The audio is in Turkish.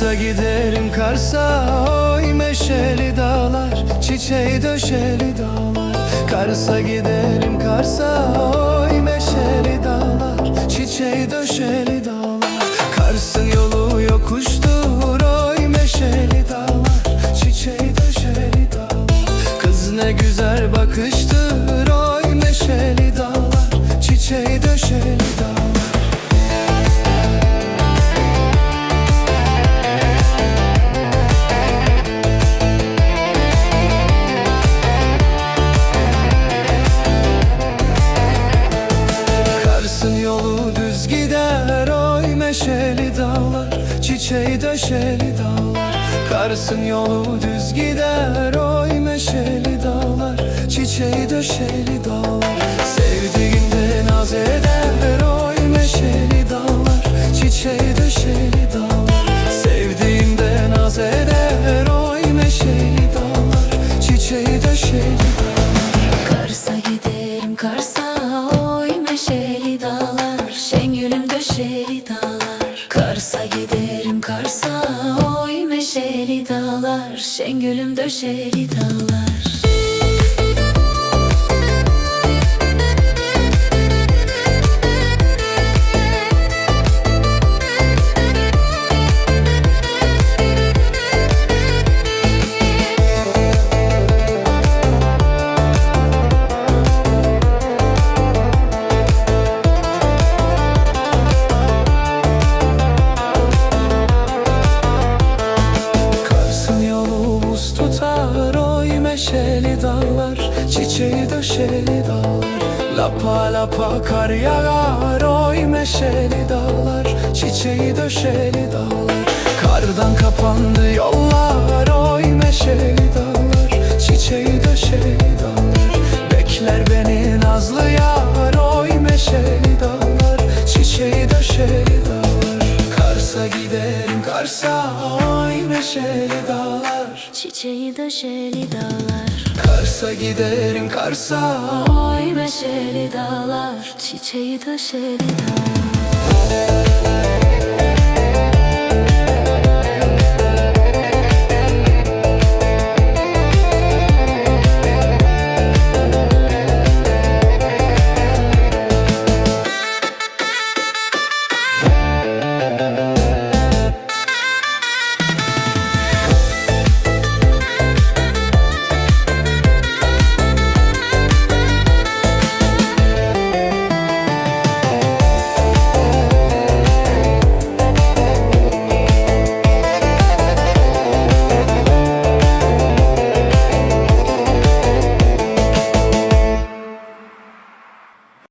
Kars'a giderim Kars'a. Oy meşeli dağlar Çiçeği döşeli dağlar. Kars'a giderim Kars'a. Oy meşeli dağlar Çiçeği döşeli dağlar. Kars'ın yolu yokuştur. Oy meşeli dağlar Çiçeği döşeli dağlar. Kız ne güzel bakıştır yolu düz gider. Oy meşeli dağlar Çiçeği döşeli dağlar. Kars'ın yolu düz gider. Oy meşeli dağlar Çiçeği döşeli dağlar. Sevdiğinde oy meşeli dağlar Şengülüm döşeli dağlar Çiçeği döşeli dağlar. Lapa lapa kar yağar Oy meşeli dağlar. Çiçeği döşeli dağlar. Kardan kapandı yollar Oy meşeli dağlar. Çiçeği döşeli dağlar. Bekler beni nazlı yar Oy meşeli dağlar. Çiçeği döşeli dağlar. Kars'a giderim Kars'a Oy meşeli dağlar. Çiçeği döşeli dağlar Kars'a giderim Kars'a. Oy meşeli dağlar Çiçeği döşeli dağlar